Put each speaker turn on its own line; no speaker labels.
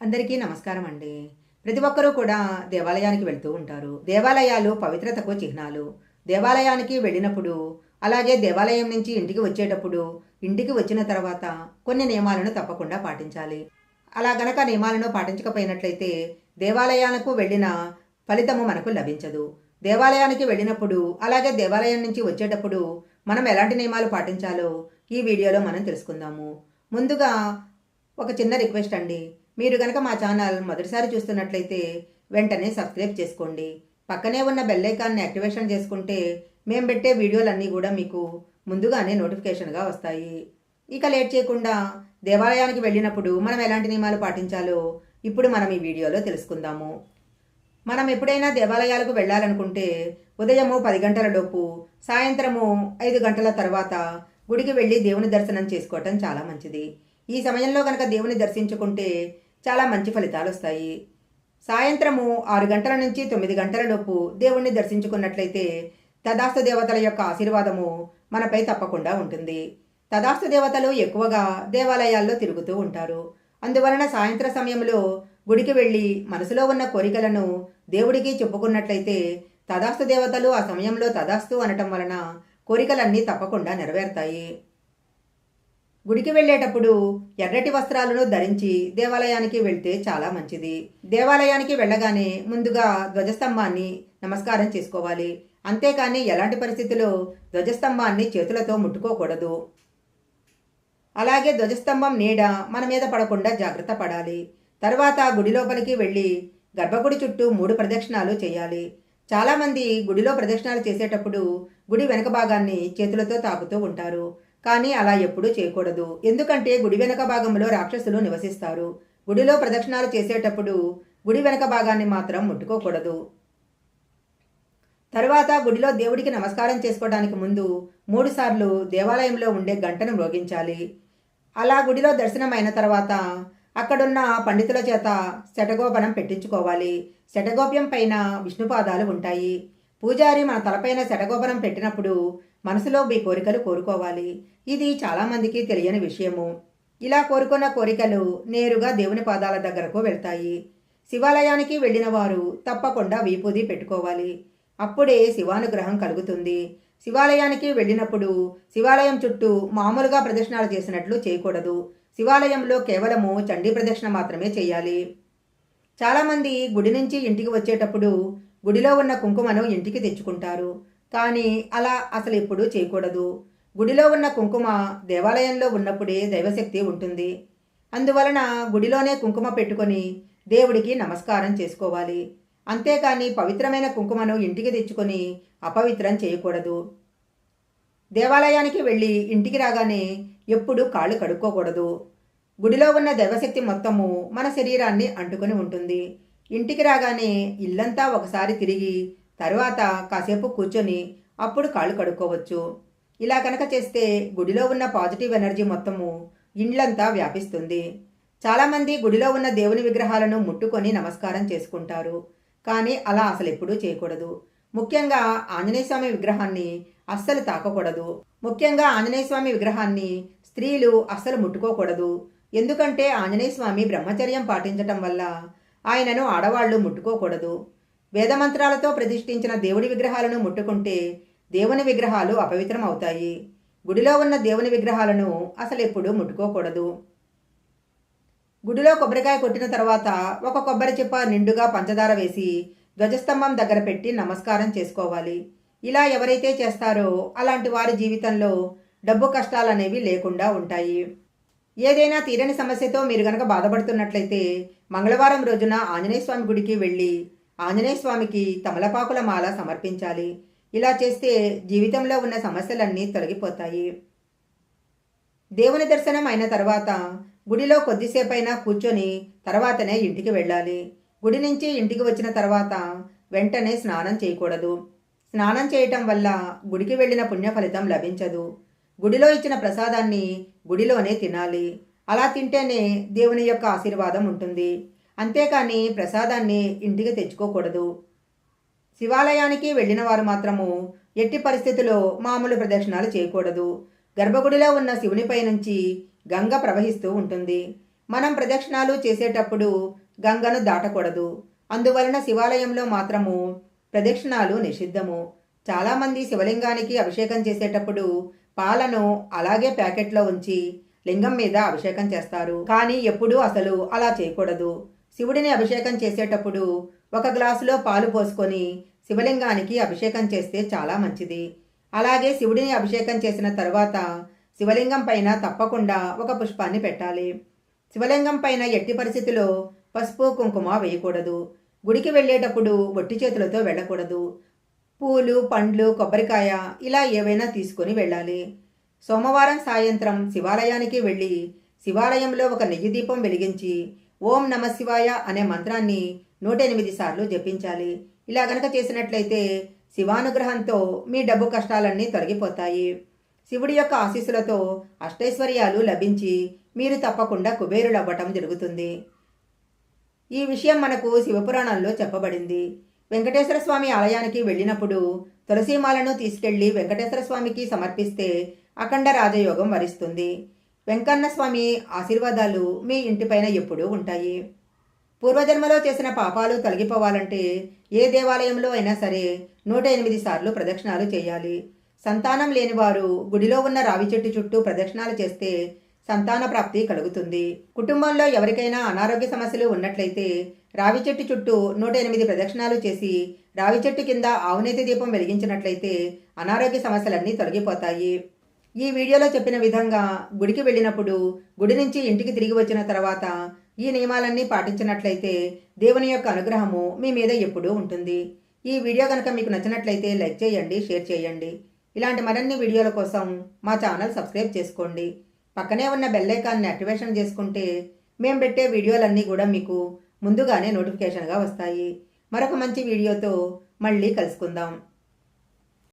అందరికీ నమస్కారం అండి. ప్రతి ఒక్కరూ కూడా దేవాలయానికి వెళ్తూ ఉంటారు. దేవాలయాలు పవిత్రతకు చిహ్నాలు. దేవాలయానికి వెళ్ళినప్పుడు అలాగే దేవాలయం నుంచి ఇంటికి వచ్చేటప్పుడు ఇంటికి వచ్చిన తర్వాత కొన్ని నియమాలను తప్పకుండా పాటించాలి. అలా గనక నియమాలను పాటించకపోయినట్లయితే దేవాలయాలకు వెళ్ళిన ఫలితము మనకు లభించదు. దేవాలయానికి వెళ్ళినప్పుడు అలాగే దేవాలయం నుంచి వచ్చేటప్పుడు మనం ఎలాంటి నియమాలు పాటించాలో ఈ వీడియోలో మనం తెలుసుకుందాము. ముందుగా ఒక చిన్న రిక్వెస్ట్ అండి. మీరు కనుక మా ఛానల్ మొదటిసారి చూస్తున్నట్లయితే వెంటనే సబ్స్క్రైబ్ చేసుకోండి. పక్కనే ఉన్న బెల్లైకాన్ని యాక్టివేషన్ చేసుకుంటే మేము పెట్టే వీడియోలన్నీ కూడా మీకు ముందుగానే నోటిఫికేషన్గా వస్తాయి. ఇక లేట్ చేయకుండా దేవాలయానికి వెళ్ళినప్పుడు మనం ఎలాంటి నియమాలు పాటించాలో ఇప్పుడు మనం ఈ వీడియోలో తెలుసుకుందాము. మనం ఎప్పుడైనా దేవాలయాలకు వెళ్ళాలనుకుంటే ఉదయము పది గంటల లోపు సాయంత్రము ఐదు గంటల తర్వాత గుడికి వెళ్ళి దేవుని దర్శనం చేసుకోవటం చాలా మంచిది. ఈ సమయంలో కనుక దేవుని దర్శించుకుంటే చాలా మంచి ఫలితాలు వస్తాయి. సాయంత్రము ఆరు గంటల నుంచి తొమ్మిది గంటల లోపు దేవుణ్ణి దర్శించుకున్నట్లయితే తదాస్తు దేవతల యొక్క ఆశీర్వాదము మనపై తప్పకుండా ఉంటుంది. తదాస్తు దేవతలు ఎక్కువగా దేవాలయాల్లో తిరుగుతూ ఉంటారు. అందువలన సాయంత్ర సమయంలో గుడికి వెళ్ళి మనసులో ఉన్న కోరికలను దేవుడికి చెప్పుకున్నట్లయితే తదాస్తు దేవతలు ఆ సమయంలో తదాస్తు అనటం వలన కోరికలన్నీ తప్పకుండా నెరవేరుతాయి. గుడికి వెళ్ళేటప్పుడు ఎర్రటి వస్త్రాలను ధరించి దేవాలయానికి వెళ్తే చాలా మంచిది. దేవాలయానికి వెళ్ళగానే ముందుగా ధ్వజస్తంభాన్ని నమస్కారం చేసుకోవాలి. అంతేకాని ఎలాంటి పరిస్థితుల్లో ధ్వజస్తంభాన్ని చేతులతో ముట్టుకోకూడదు. అలాగే ధ్వజస్తంభం నీడ మన మీద పడకుండా జాగ్రత్త పడాలి. తర్వాత గుడి లోపలికి వెళ్ళి గర్భగుడి చుట్టూ మూడు ప్రదక్షిణాలు చేయాలి. చాలామంది గుడిలో ప్రదక్షిణాలు చేసేటప్పుడు గుడి వెనక భాగాన్ని చేతులతో తాకుతూ ఉంటారు. కానీ అలా ఎప్పుడూ చేయకూడదు. ఎందుకంటే గుడి వెనక భాగంలో రాక్షసులు నివసిస్తారు. గుడిలో ప్రదక్షిణాలు చేసేటప్పుడు గుడి వెనక భాగాన్ని మాత్రం ముట్టుకోకూడదు. తరువాత గుడిలో దేవుడికి నమస్కారం చేసుకోవడానికి ముందు మూడుసార్లు దేవాలయంలో ఉండే గంటను మ్రోగించాలి అలా గుడిలో దర్శనం అయిన తర్వాత అక్కడున్న పండితుల చేత శటగోపనం పెట్టించుకోవాలి. శటగోప్యం పైన విష్ణుపాదాలు ఉంటాయి. పూజారి మన తలపైన శటగోపనం పెట్టినప్పుడు మనసులో మీ కోరికలు కోరుకోవాలి. ఇది చాలామందికి తెలియని విషయము. ఇలా కోరుకున్న కోరికలు నేరుగా దేవుని పాదాల దగ్గరకు వెళ్తాయి. శివాలయానికి వెళ్ళిన వారు తప్పకుండా వీపూది పెట్టుకోవాలి. అప్పుడే శివానుగ్రహం కలుగుతుంది. శివాలయానికి వెళ్ళినప్పుడు శివాలయం చుట్టూ మామూలుగా ప్రదక్షిణాలు చేసినట్లు చేయకూడదు. శివాలయంలో కేవలము చండీ ప్రదక్షిణ మాత్రమే చేయాలి. చాలామంది గుడి నుంచి ఇంటికి వచ్చేటప్పుడు గుడిలో ఉన్న కుంకుమను ఇంటికి తెచ్చుకుంటారు. కానీ అలా అసలు ఎప్పుడూ చేయకూడదు. గుడిలో ఉన్న కుంకుమ దేవాలయంలో ఉన్నప్పుడే దైవశక్తి ఉంటుంది. అందువలన గుడిలోనే కుంకుమ పెట్టుకొని దేవుడికి నమస్కారం చేసుకోవాలి. అంతేకాని పవిత్రమైన కుంకుమను ఇంటికి తెచ్చుకొని అపవిత్రం చేయకూడదు. దేవాలయానికి వెళ్ళి ఇంటికి రాగానే ఎప్పుడు కాళ్ళు కడుక్కోకూడదు. గుడిలో ఉన్న దైవశక్తి మొత్తము మన శరీరాన్ని అంటుకొని ఉంటుంది. ఇంటికి రాగానే ఇల్లంతా ఒకసారి తిరిగి తరువాత కాసేపు కూర్చొని అప్పుడు కాళ్ళు కడుక్కోవచ్చు. ఇలా కనుక చేస్తే గుడిలో ఉన్న పాజిటివ్ ఎనర్జీ మొత్తము ఇండ్లంతా వ్యాపిస్తుంది. చాలామంది గుడిలో ఉన్న దేవుని విగ్రహాలను ముట్టుకొని నమస్కారం చేసుకుంటారు. కానీ అలా అసలు ఎప్పుడూ చేయకూడదు. ముఖ్యంగా ఆంజనేయ స్వామి విగ్రహాన్ని అస్సలు తాకకూడదు. ముఖ్యంగా ఆంజనేయ స్వామి విగ్రహాన్ని స్త్రీలు అస్సలు ముట్టుకోకూడదు. ఎందుకంటే ఆంజనేయ స్వామి బ్రహ్మచర్యం పాటించటం వల్ల ఆయనను ఆడవాళ్ళు ముట్టుకోకూడదు. వేదమంత్రాలతో ప్రతిష్ఠించిన దేవుడి విగ్రహాలను ముట్టుకుంటే దేవుని విగ్రహాలు అపవిత్రం అవుతాయి గుడిలో ఉన్న దేవుని విగ్రహాలను అసలు ఎప్పుడూ ముట్టుకోకూడదు. గుడిలో కొబ్బరికాయ కొట్టిన తర్వాత ఒక కొబ్బరి చిప్ప నిండుగా పంచదార వేసి ధ్వజస్తంభం దగ్గర పెట్టి నమస్కారం చేసుకోవాలి. ఇలా ఎవరైతే చేస్తారో అలాంటి వారి జీవితంలో డబ్బు కష్టాలు అనేవి లేకుండా ఉంటాయి. ఏదైనా తీరని సమస్యతో మీరు గనక బాధపడుతున్నట్లయితే మంగళవారం రోజున ఆంజనేయ స్వామి గుడికి వెళ్ళి ఆంజనేయ స్వామికి తమలపాకుల మాల సమర్పించాలి. ఇలా చేస్తే జీవితంలో ఉన్న సమస్యలన్నీ తొలగిపోతాయి. దేవుని దర్శనం అయిన తర్వాత గుడిలో కొద్దిసేపైనా కూర్చొని తర్వాతనే ఇంటికి వెళ్ళాలి. గుడి నుంచి ఇంటికి వచ్చిన తర్వాత వెంటనే స్నానం చేయకూడదు. స్నానం చేయటం వల్ల గుడికి వెళ్ళిన పుణ్య ఫలితం లభించదు. గుడిలో ఇచ్చిన ప్రసాదాన్ని గుడిలోనే తినాలి. అలా తింటేనే దేవుని యొక్క ఆశీర్వాదం ఉంటుంది. అంతేకాని ప్రసాదాన్ని ఇంటికి తెచ్చుకోకూడదు. శివాలయానికి వెళ్ళిన వారు మాత్రము ఎట్టి పరిస్థితుల్లో మామూలు ప్రదక్షిణాలు చేయకూడదు. గర్భగుడిలో ఉన్న శివునిపై నుంచి గంగ ప్రవహిస్తూ ఉంటుంది. మనం ప్రదక్షిణాలు చేసేటప్పుడు గంగను దాటకూడదు. అందువలన శివాలయంలో మాత్రము ప్రదక్షిణాలు నిషిద్ధము. చాలామంది శివలింగానికి అభిషేకం చేసేటప్పుడు పాలను అలాగే ప్యాకెట్లో ఉంచి లింగం మీద అభిషేకం చేస్తారు. కానీ ఎప్పుడూ అసలు అలా చేయకూడదు. శివుడిని అభిషేకం చేసేటప్పుడు ఒక గ్లాసులో పాలు పోసుకొని శివలింగానికి అభిషేకం చేస్తే చాలా మంచిది. అలాగే శివుడిని అభిషేకం చేసిన తర్వాత శివలింగం పైన తప్పకుండా ఒక పుష్పాన్ని పెట్టాలి. శివలింగం పైన ఎట్టి పరిస్థితిలో పసుపు కుంకుమ వేయకూడదు. గుడికి వెళ్ళేటప్పుడు ఒట్టి చేతులతో వెళ్ళకూడదు. పూలు పండ్లు కొబ్బరికాయ ఇలా ఏవైనా తీసుకొని వెళ్ళాలి. సోమవారం సాయంత్రం శివాలయానికి వెళ్ళి శివాలయంలో ఒక నెయ్యి దీపం వెలిగించి ఓం నమ శివాయ అనే మంత్రాన్ని నూట ఎనిమిది సార్లు జపించాలి. ఇలా గనక చేసినట్లయితే శివానుగ్రహంతో మీ డబ్బు కష్టాలన్నీ తొలగిపోతాయి. శివుడి యొక్క ఆశీస్సులతో అష్టైశ్వర్యాలు లభించి మీరు తప్పకుండా కుబేరులవ్వటం జరుగుతుంది. ఈ విషయం మనకు శివపురాణంలో చెప్పబడింది. వెంకటేశ్వర స్వామి ఆలయానికి వెళ్ళినప్పుడు తులసీమాలను తీసుకెళ్ళి వెంకటేశ్వర స్వామికి సమర్పిస్తే అఖండ రాజయోగం వరిస్తుంది. వెంకన్న స్వామి ఆశీర్వాదాలు మీ ఇంటిపైన ఎప్పుడూ ఉంటాయి. పూర్వజన్మలో చేసిన పాపాలు తొలగిపోవాలంటే ఏ దేవాలయంలో అయినా సరే నూట ఎనిమిది సార్లు ప్రదక్షిణాలు చేయాలి. సంతానం లేనివారు గుడిలో ఉన్న రావి చెట్టు చుట్టూ ప్రదక్షిణాలు చేస్తే సంతాన ప్రాప్తి కలుగుతుంది. కుటుంబంలో ఎవరికైనా అనారోగ్య సమస్యలు ఉన్నట్లయితే రావి చెట్టు చుట్టూ నూట ఎనిమిది ప్రదక్షిణాలు చేసి రావి చెట్టు కింద ఆవునేతి దీపం వెలిగించినట్లయితే అనారోగ్య సమస్యలన్నీ తొలగిపోతాయి. ఈ వీడియోలో చెప్పిన విధంగా గుడికి వెళ్ళినప్పుడు గుడి నుంచి ఇంటికి తిరిగి వచ్చిన తర్వాత ఈ నియమాలన్నీ పాటించినట్లయితే దేవుని యొక్క అనుగ్రహము మీ మీద ఎప్పుడూ ఉంటుంది. ఈ వీడియో కనుక మీకు నచ్చినట్లయితే లైక్ చేయండి షేర్ చేయండి. ఇలాంటి మరిన్ని వీడియోల కోసం మా ఛానల్ సబ్స్క్రైబ్ చేసుకోండి. పక్కనే ఉన్న బెల్ ఐకాన్ని యాక్టివేషన్ చేసుకుంటే మేము పెట్టే వీడియోలన్నీ కూడా మీకు ముందుగానే నోటిఫికేషన్గా వస్తాయి. మరొక మంచి వీడియోతో మళ్ళీ కలుసుకుందాం.